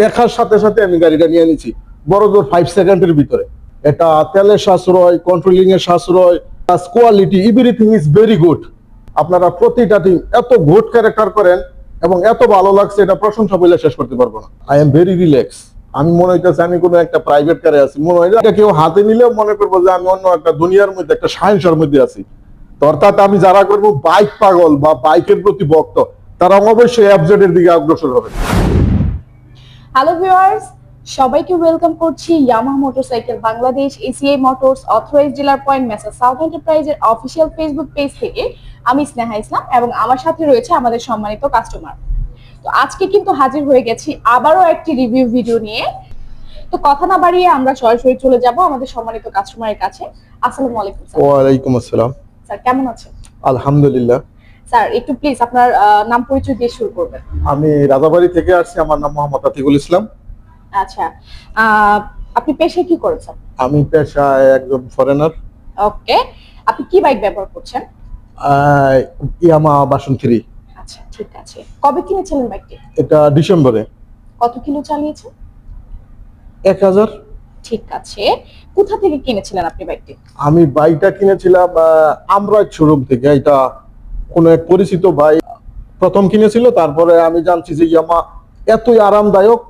দেখার সাথে সাথে আমি গাড়িটা নিয়ে নিয়েছি। বড় জোর ফাইভ সেকেন্ডের ভিতরে। এটা তেলের সাশ্রয় কন্ট্রোলিং এর সাশ্রয় quality everything is very good আপনারা প্রতিটা টিম এত গুড ক্যারেক্টার করেন এবং এত ভালো লাগছে, এটা প্রশংসা বলে শেষ করতে পারব না। আই এম ভেরি রিল্যাক্স আমি মনে হইতেছে আমি কোনো একটা প্রাইভেট কারে আছি। মনে হয় এটা কেউ হাতে নিলেও মনে করব যে আমি অন্য একটা দুনিয়ার মধ্যে, একটা সায়েন্সের মধ্যে আছি। অর্থাৎ আমি যারা করব বাইক পাগল বা বাইকের প্রতি ভক্ত, তারা অবশ্যই অ্যাবজেটের দিকে অগ্রসর হবে। হ্যালো ভিউয়ার্স সবাইকে ওয়েলকাম করছি Yamaha motorcycle Bangladesh ACI motors authorise dealer point Mesa south এন্টারপ্রাইজের অফিসিয়াল ফেসবুক পেজ থেকে আমি স্নেহা ইসলাম এবং আমার সাথে রয়েছে আমাদের সম্মানিত কাস্টমার তো আজকে কিন্তু হাজির হয়ে গেছি আবারও একটি রিভিউ ভিডিও নিয়ে। তো কথা না বাড়িয়ে আমরা সরাসরি চলে যাব আমাদের সম্মানিত কাস্টমারের কাছে। আসসালামু আলাইকুম স্যার ওয়ালাইকুম আসসালাম। স্যার কেমন আছেন? আলহামদুলিল্লাহ। স্যার একটু প্লিজ আপনার নাম পরিচয় দিয়ে শুরু করবেন। আমি রাজাবাড়ি থেকে আসছি আমার নাম মোহাম্মদ আতিকুল ইসলাম। আচ্ছা আপনি পেশায় কি করেছেন? আমি পেশায় একজন ফরেনার ওকে আপনি কি বাইক ব্যবহার করছেন? ইয়ামা বাসন থ্রি আচ্ছা ঠিক আছে। কবে কিনেছিলেন বাইকটি এটা ডিসেম্বরে। কত কিলো চালিয়েছেন? এক হাজার। ঠিক আছে কোথা থেকে কিনেছিলেন আপনি বাইকটি আমি বাইকটা কিনেছিলাম আহ, আমরা শোরুম থেকে এটা কোনো এক পরিচিত ভাই প্রথম কিনেছিল তারপরে আমি জানছি যে ইয়ামা এতই আরামদায়ক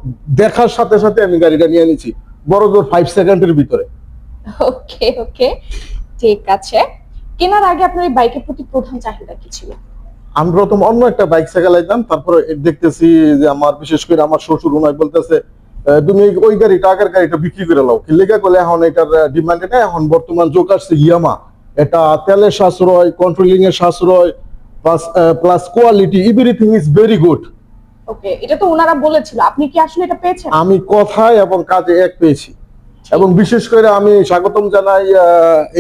দেখার সাথে সাথে আমি গাড়িটা নিয়ে নিয়েছি বড় জোর ফাইভ সেকেন্ডের ভিতরে। ওকে ওকে ঠিক আছে। কেনার আগে আপনার এই বাইকের প্রতি প্রধান চাহিদা কি ছিল? আমি প্রথম অন্য একটা বাইক চালাইতাম তারপরে দেখতেছি যে আমার বিশেষ করে আমার শ্বশুর উনাই বলতেছে তুমি ওই গাড়িটা আগের গাড়িটা বিক্রি করে লাও লেখা করলে এখন এটার ডিমান্ড এটা এখন বর্তমান যোগ আসছে ইয়ামা এটা তেলের সাশ্রয় কন্ট্রোলিং এর সাশ্রয় plus plus quality everything is very good okay এটা তো ওনারা বলেছিল। আপনি কি আসলে এটা পেয়েছেন? আমি কথায় এবং কাজে এক পেয়েছি। এবং বিশেষ করে আমি স্বাগতম জানাই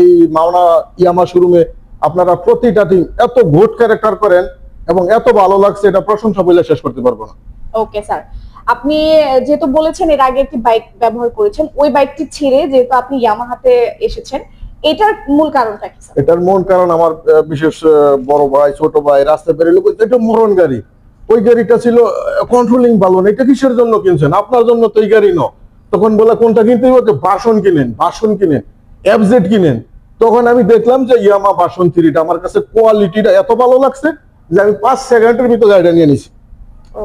এই মাওনা ইয়ামা শোরুমে। আপনারা প্রতিটা টিম এত গুড ক্যারেক্টার করেন এবং এত ভালো লাগছে এটা প্রশংসা বলে শেষ করতে পারব না। ওকে স্যার আপনি যেহেতু বলেছেন এর আগে একটি বাইক ব্যবহার করেছেন ওই বাইকটি ছেড়ে যেহেতু আপনি ইয়ামাহাতে এসেছেন এটার মূল কারণটা কি এটার মূল কারণ আমার বিশেষ বড় ভাই ছোট ভাই রাস্তায় বেরোলে বলছে, এটা মরণ গাড়ি। ওই গাড়িটা ছিল কন্ট্রোলিং ভালো না এটা কিসের জন্য কিনছেন? আপনার জন্য তো এই গাড়ি ন তখন বলে কোনটা কিনতে হবে? বাসন কিনেন বাসন কিনেন এফজেড কিনেন। তখন আমি দেখলাম যে ইয়ামা বাসন থ্রিটা আমার কাছে কোয়ালিটিটা এত ভালো লাগছে যে আমি পাঁচ সেকেন্ডের ভিতরে গাড়িটা নিয়ে নিছি।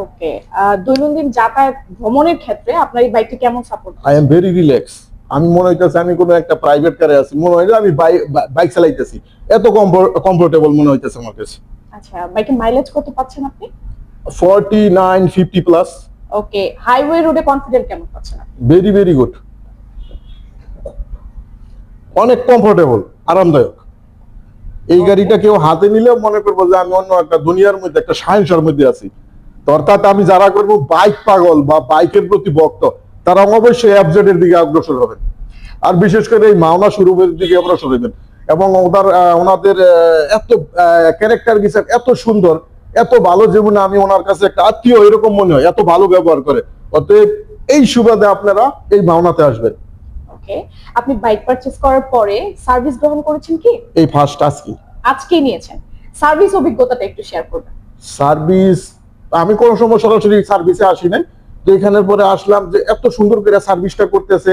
ওকে দৈনন্দিন যাতায়াত ভ্রমণের ক্ষেত্রে আপনার এই বাইকটি কেমন support I am very relax আমি মনে হইতেছে আমি কোনো একটা প্রাইভেট কারে আছি। মনে হয় আমি বাইক চালাইতেছি। এত কমফোর্টেবল মনে হইতেছে আমার কাছে। আচ্ছা বাইকের মাইলেজ কত পাচ্ছেন আপনি? Forty nine fifty plus okay highway রোডে কনফিডেন্ট কেমন পাচ্ছেন আপনি? ভেরি ভেরি গুড অনেক কমফোর্টেবল আরামদায়ক। এই গাড়িটা কেউ হাতে নিলেও মনে করব যে আমি অন্য একটা দুনিয়ার মধ্যে একটা সায়েন্সের মধ্যে আছি। অর্থাৎ আমি যারা করব বাইক পাগল বা বাইকের প্রতি ভক্ত। তারা অবশ্যই অ্যাবজেটের দিকে অগ্রসর হবেন আর বিশেষ করে এই মাওনা শুরুমের দিকে অগ্রসর হবেন এবং ওনার ওনাদের এত ক্যারেক্টার গিসার এত সুন্দর এত ভালো যেমন আমি ওনার কাছে একটা আত্মীয় এরকম মনে হয় এত ভালো ব্যবহার করে। অতএব এই সুবাদে আপনারা এই মাওনাতে আসবেন। ওকে আপনি বাইক পারচেজ করার পরে সার্ভিস গ্রহণ করেছেন কি? এই ফার্স্ট আজকে। আজকেই নিয়েছেন। সার্ভিস অভিজ্ঞতাটা একটু শেয়ার করবেন। সার্ভিস আমি কোনো সময় সরাসরি সার্ভিসে আসি নাই। তো এখানের পরে আসলাম যে এত সুন্দর করে সার্ভিসটা করতেছে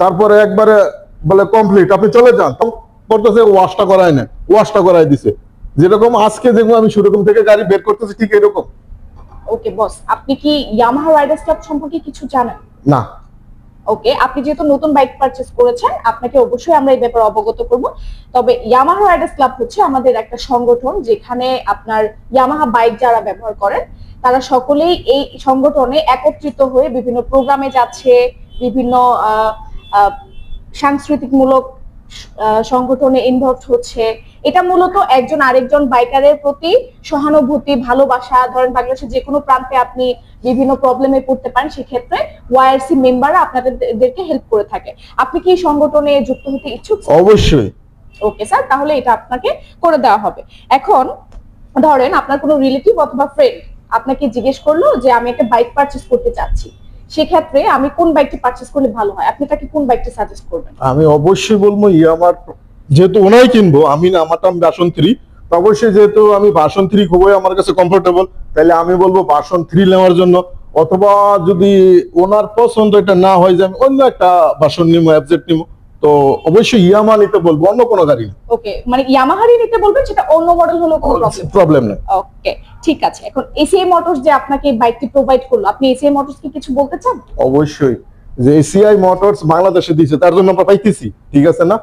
তারপরে একবারে বলে কমপ্লিট আপনি চলে যান করতেছে ওয়াশটা করায় না ওয়াশটা করাই দিছে। যেরকম আজকে যেরকম আমি সেরকম থেকে গাড়ি বের করতেছি ঠিক এরকম। ওকে বস আপনি কি ইয়ামাহা রাইডার্স ক্লাব সম্পর্কে কিছু জানেন? না। ওকে আপনি যেহেতু নতুন বাইক পারচেজ করেছেন আপনাকে অবশ্যই আমরা এই ব্যাপারে অবগত করব। তবে ইয়ামাহা রাইডার্স ক্লাব হচ্ছে আমাদের একটা সংগঠন যেখানে আপনার ইয়ামাহা বাইক যারা ব্যবহার করেন তারা সকলেই এই সংগঠনে একত্রিত হয়ে বিভিন্ন প্রোগ্রামে যাচ্ছে বিভিন্ন সাংস্কৃতিকমূলক সংগঠনে ইনভলভ হচ্ছে। এটা মূলত একজন আরেকজন বাইকারের প্রতি সহানুভূতি ভালোবাসা। ধরেন বাংলাদেশের যে কোনো প্রান্তে আপনি বিভিন্ন প্রবলেমে পড়তে পারেন সেক্ষেত্রে ওয়াইআরসি মেম্বাররা আপনাদেরকে হেল্প করে থাকে। আপনি কি এই সংগঠনে যুক্ত হতে ইচ্ছুক? অবশ্যই। ওকে স্যার তাহলে এটা আপনাকে করে দেওয়া হবে। এখন ধরেন আপনার কোনো রিলেটিভ অথবা ফ্রেন্ড আপনাকে জিজ্ঞেস করল যে আমি একটা বাইক পারচেস করতে চাচ্ছি। সেক্ষেত্রে আমি কোন বাইকটি পারচেস করলে ভালো হয়? আপনি তাকে কোন বাইকটি সাজেস্ট করবেন? আমি অবশ্যই বলব, ই আমার, যেহেতু ওনাই কিনবো, আমি না আমারটা বাসন থ্রি তো অবশ্যই যেহেতু আমি বাসন থ্রি খুবই আমার কাছে কমফোর্টেবল তাহলে আমি বলব বাসন থ্রি নেওয়ার জন্য। অথবা যদি ওনার পছন্দ এটা না হয় যে আমি অন্য একটা বাসন নিবো অ্যাবজেক্ট নিবো তো অবশ্যই ইয়ামা নিতে বলব অন্য কোনো গাড়ি ওকে মানে ইয়ামাহারই নিতে বলবেন সেটা অন্য মডেল হলেও কোনো প্রবলেম নেই। ওকে ঠিক আছে। এখন এসিআই মোটরস যে আপনাকে বাইকটি প্রোভাইড করল আপনি এসিআই মোটরস কি কিছু বলতে চান? অবশ্যই। যে এসিআই মোটরস বাংলাদেশে দিয়েছে তার জন্য আমরা পাইতেছি ঠিক আছে না?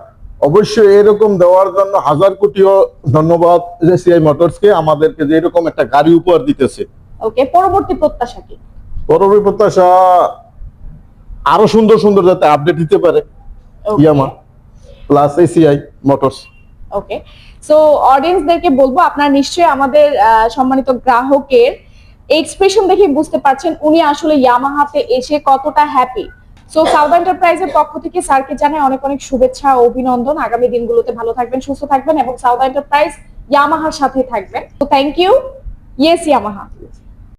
অবশ্যই এরকম দেওয়ার জন্য হাজার কোটিও ধন্যবাদ এসিআই মোটরসকে আমাদেরকে যে এরকম একটা গাড়ি উপহার দিতেছে। ওকে পরবর্তী প্রত্যাশা কি? পরবর্তী প্রত্যাশা আরও সুন্দর সুন্দর যাতে আপডেট দিতে পারে। Yamaha plus ACI motors okay so অডিয়েন্সদেরকে বলব আপনারা নিশ্চয়ই আমাদের সম্মানিত গ্রাহকের এক্সপ্রেশন দেখে বুঝতে পারছেন উনি আসলে ইয়ামাহাতে এসে কতটা হ্যাপি সো সাউথ এন্টারপ্রাইজের পক্ষ থেকে স্যারকে জানাই অনেক অনেক শুভেচ্ছা ও অভিনন্দন। আগামী দিনগুলোতে ভালো থাকবেন সুস্থ থাকবেন এবং সাউথ এন্টারপ্রাইজ ইয়ামাহার সাথে থাকবেন। তো থ্যাংক ইউ ইয়েস ইয়ামাহা